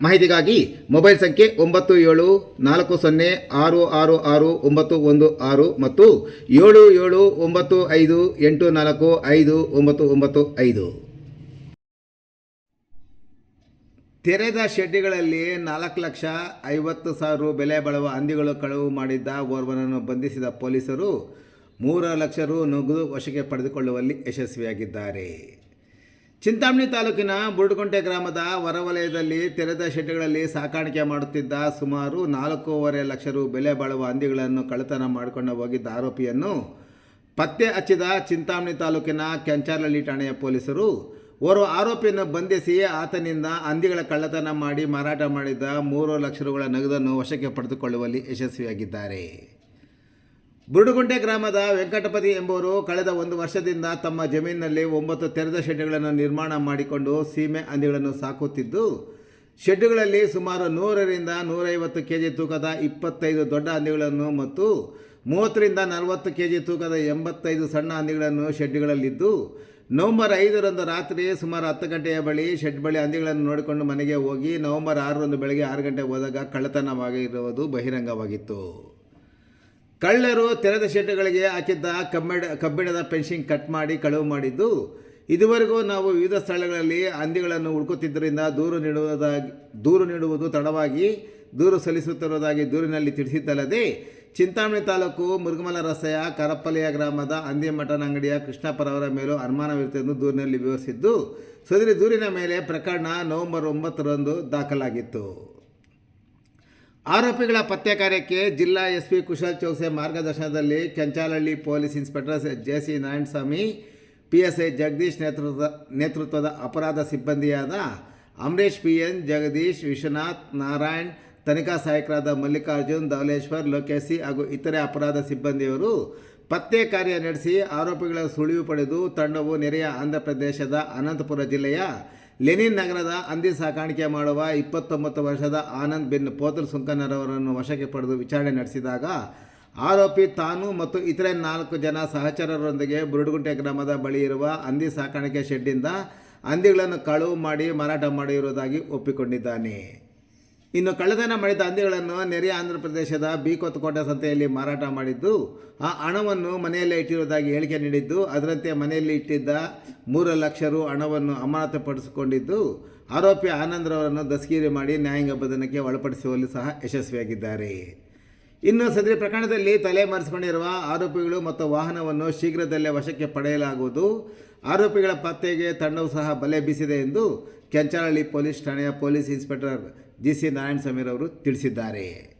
ಮಾಹಿತಿಗಾಗಿ ಮೊಬೈಲ್ ಸಂಖ್ಯೆ ಒಂಬತ್ತು ಏಳು ನಾಲ್ಕು ಸೊನ್ನೆ ಆರು ಆರು ಆರು ಒಂಬತ್ತು ಒಂದು ಆರು ಮತ್ತು ಏಳು ಏಳು ಒಂಬತ್ತು ಐದು ಎಂಟು ನಾಲ್ಕು ಐದು ಒಂಬತ್ತು ಒಂಬತ್ತು ಐದು. ತೆರೆದ ಶೆಡ್ಡಿಗಳಲ್ಲಿ ನಾಲ್ಕು ಲಕ್ಷ ಐವತ್ತು ಸಾವಿರ ರು ಬೆಲೆ ಬಾಳುವ ಹಂದಿಗಳು ಕಳವು ಮಾಡಿದ್ದ ಓರ್ವನನ್ನು ಬಂಧಿಸಿದ ಪೊಲೀಸರು ಮೂರು ಲಕ್ಷ ರು ನಗದು ವಶಕ್ಕೆ ಪಡೆದುಕೊಳ್ಳುವಲ್ಲಿ ಯಶಸ್ವಿಯಾಗಿದ್ದಾರೆ. ಚಿಂತಾಮಣಿ ತಾಲೂಕಿನ ಬುರುಡುಕುಂಟೆ ಗ್ರಾಮದ ಹೊರವಲಯದಲ್ಲಿ ತೆರೆದ ಶೆಡ್ಗಳಲ್ಲಿ ಸಾಕಾಣಿಕೆ ಮಾಡುತ್ತಿದ್ದ ಸುಮಾರು ನಾಲ್ಕೂವರೆ ಲಕ್ಷ ರು ಬೆಲೆ ಬಾಳುವ ಹಂದಿಗಳನ್ನು ಕಳ್ಳತನ ಮಾಡಿಕೊಂಡು ಹೋಗಿದ್ದ ಆರೋಪಿಯನ್ನು ಪತ್ತೆ ಹಚ್ಚಿದ ಚಿಂತಾಮಣಿ ತಾಲೂಕಿನ ಕೆಂಚಾರಳ್ಳಿ ಠಾಣೆಯ ಪೊಲೀಸರು. ಓರ್ವ ಆರೋಪಿಯನ್ನು ಬಂಧಿಸಿ ಆತನಿಂದ ಹಂದಿಗಳ ಕಳ್ಳತನ ಮಾಡಿ ಮಾರಾಟ ಮಾಡಿದ್ದ ಮೂರು ಲಕ್ಷ ರುಗಳ ನಗದನ್ನು ವಶಕ್ಕೆ ಪಡೆದುಕೊಳ್ಳುವಲ್ಲಿ ಯಶಸ್ವಿಯಾಗಿದ್ದಾರೆ. ಬುರುಡುಗುಂಟೆ ಗ್ರಾಮದ ವೆಂಕಟಪತಿ ಎಂಬುವರು ಕಳೆದ ಒಂದು ವರ್ಷದಿಂದ ತಮ್ಮ ಜಮೀನಿನಲ್ಲಿ ಒಂಬತ್ತು ತೆರೆದ ಶೆಡ್ಡುಗಳನ್ನು ನಿರ್ಮಾಣ ಮಾಡಿಕೊಂಡು ಸೀಮೆ ಹಂದಿಗಳನ್ನು ಸಾಕುತ್ತಿದ್ದು ಶೆಡ್ಡುಗಳಲ್ಲಿ ಸುಮಾರು ನೂರರಿಂದ ನೂರೈವತ್ತು ಕೆ ಜಿ ತೂಕದ ಇಪ್ಪತ್ತೈದು ದೊಡ್ಡ ಹಂದಿಗಳನ್ನು ಮತ್ತು ಮೂವತ್ತರಿಂದ ನಲವತ್ತು ಕೆ ಜಿ ತೂಕದ ಎಂಬತ್ತೈದು ಸಣ್ಣ ಹಂದಿಗಳನ್ನು ಶೆಡ್ಡುಗಳಲ್ಲಿದ್ದು ನವೆಂಬರ್ ಐದರಂದು ರಾತ್ರಿ ಸುಮಾರು ಹತ್ತು ಗಂಟೆಯ ಬಳಿ ಶೆಡ್ ಬಳಿ ಹಂದಿಗಳನ್ನು ನೋಡಿಕೊಂಡು ಮನೆಗೆ ಹೋಗಿ ನವೆಂಬರ್ ಆರರಂದು ಬೆಳಗ್ಗೆ ಆರು ಗಂಟೆಗೆ ಹೋದಾಗ ಕಳ್ಳತನವಾಗಿರುವುದು ಬಹಿರಂಗವಾಗಿತ್ತು. ಕಳ್ಳರು ತೆರೆದ ಶೆಡ್ಗಳಿಗೆ ಹಾಕಿದ್ದ ಕಬ್ಬಿಣ ಕಬ್ಬಿಣದ ಫೆನ್ಸಿಂಗ್ ಕಟ್ ಮಾಡಿ ಕಳವು ಮಾಡಿದ್ದು, ಇದುವರೆಗೂ ನಾವು ವಿವಿಧ ಸ್ಥಳಗಳಲ್ಲಿ ಹಂದಿಗಳನ್ನು ಹುಡುಕುತ್ತಿದ್ದರಿಂದ ದೂರು ನೀಡುವುದಾಗಿ, ದೂರು ನೀಡುವುದು ತಡವಾಗಿ, ದೂರು ಸಲ್ಲಿಸುತ್ತಿರುವುದಾಗಿ ದೂರಿನಲ್ಲಿ ತಿಳಿಸಿದ್ದಲ್ಲದೆ, ಚಿಂತಾಮಣಿ ತಾಲೂಕು ಮುರುಗಮಲ ರಸ್ತೆಯ ಕರಪ್ಪಲೆಯ ಗ್ರಾಮದ ಹಂದಿ ಮಠನ ಅಂಗಡಿಯ ಕೃಷ್ಣಪ್ಪರವರ ಮೇಲೂ ಅನುಮಾನವಿರುತ್ತೆ ಎಂದು ದೂರಿನಲ್ಲಿ ವಿವರಿಸಿದ್ದು, ಸದರಿ ದೂರಿನ ಮೇಲೆ ಪ್ರಕರಣ ನವೆಂಬರ್ ಒಂಬತ್ತರಂದು ದಾಖಲಾಗಿತ್ತು. ಆರೋಪಿಗಳ ಪತ್ತೆ ಕಾರ್ಯಕ್ಕೆ ಜಿಲ್ಲಾ ಎಸ್ ಪಿ ಕುಶಲ್ ಚೌಸೆ ಮಾರ್ಗದರ್ಶನದಲ್ಲಿ Kenchalahalli police inspector J C Narayanaswamy P S I Jagadish ನೇತೃತ್ವದ ನೇತೃತ್ವದ ಅಪರಾಧ ಸಿಬ್ಬಂದಿಯಾದ ಅಮರೇಶ್ ಪಿ ಎನ್ ಜಗದೀಶ್ ವಿಶ್ವನಾಥ್, ನಾರಾಯಣ್, ತನಿಖಾ ಸಹಾಯಕರಾದ ಮಲ್ಲಿಕಾರ್ಜುನ್ ಧವಲೇಶ್ವರ್ ಲೋಕೇಶಿ ಹಾಗೂ ಇತರೆ ಅಪರಾಧ ಸಿಬ್ಬಂದಿಯವರು ಪತ್ತೆ ಕಾರ್ಯ ನಡೆಸಿ ಆರೋಪಿಗಳ ಸುಳಿವು ಪಡೆದು ತಂಡವು ನೆರೆಯ ಆಂಧ್ರ ಪ್ರದೇಶದ ಅನಂತಪುರ ಜಿಲ್ಲೆಯ ಲೆನಿನ್ ನಗರದ ಹಂದಿ ಸಾಕಾಣಿಕೆ ಮಾಡುವ ಇಪ್ಪತ್ತೊಂಬತ್ತು ವರ್ಷದ ಆನಂದ್ ಬಿನ್ ಪೋತಲ್ ಸುಂಕನರವರನ್ನು ವಶಕ್ಕೆ ಪಡೆದು ವಿಚಾರಣೆ ನಡೆಸಿದಾಗ, ಆರೋಪಿ ತಾನು ಮತ್ತು ಇತರೆ ನಾಲ್ಕು ಜನ ಸಹಚರರೊಂದಿಗೆ ಬುರುಡುಗುಂಟೆ ಗ್ರಾಮದ ಬಳಿ ಇರುವ ಹಂದಿ ಸಾಕಾಣಿಕೆ ಶೆಡ್ಡಿಂದ ಹಂದಿಗಳನ್ನು ಕಳುವು ಮಾಡಿ ಮಾರಾಟ ಮಾಡಿರುವುದಾಗಿ ಒಪ್ಪಿಕೊಂಡಿದ್ದಾನೆ. ಇನ್ನು ಕಳೆದನ ಮಾಡಿದ ಹಂದಿಗಳನ್ನು ನೆರೆಯ ಆಂಧ್ರ ಪ್ರದೇಶದ ಬೀಕೊತ್ತಕೋಟೆ ಸಂತೆಯಲ್ಲಿ ಮಾರಾಟ ಮಾಡಿದ್ದು, ಆ ಹಣವನ್ನು ಮನೆಯಲ್ಲೇ ಇಟ್ಟಿರುವುದಾಗಿ ಹೇಳಿಕೆ ನೀಡಿದ್ದು, ಅದರಂತೆ ಮನೆಯಲ್ಲಿ ಇಟ್ಟಿದ್ದ ಮೂರು ಲಕ್ಷ ರು ಹಣವನ್ನು ಅಮಾನತುಪಡಿಸಿಕೊಂಡಿದ್ದು, ಆರೋಪಿ ಆನಂದ್ರವರನ್ನು ದಸ್ಗಿರಿ ಮಾಡಿ ನ್ಯಾಯಾಂಗ ಬಂಧನಕ್ಕೆ ಒಳಪಡಿಸುವಲ್ಲಿ ಸಹ ಯಶಸ್ವಿಯಾಗಿದ್ದಾರೆ. ಇನ್ನು ಸದರಿ ಪ್ರಕರಣದಲ್ಲಿ ತಲೆ ಮರೆಸಿಕೊಂಡಿರುವ ಆರೋಪಿಗಳು ಮತ್ತು ವಾಹನವನ್ನು ಶೀಘ್ರದಲ್ಲೇ ವಶಕ್ಕೆ ಪಡೆಯಲಾಗುವುದು. ಆರೋಪಿಗಳ ಪತ್ತೆಗೆ ತಂಡವು ಸಹ ಬಲೆ ಬೀಸಿದೆ ಎಂದು ಕೆಂಚನಹಳ್ಳಿ ಪೊಲೀಸ್ ಠಾಣೆಯ police inspector G C Narayana Sameer ಅವರು ತಿಳಿಸಿದ್ದಾರೆ.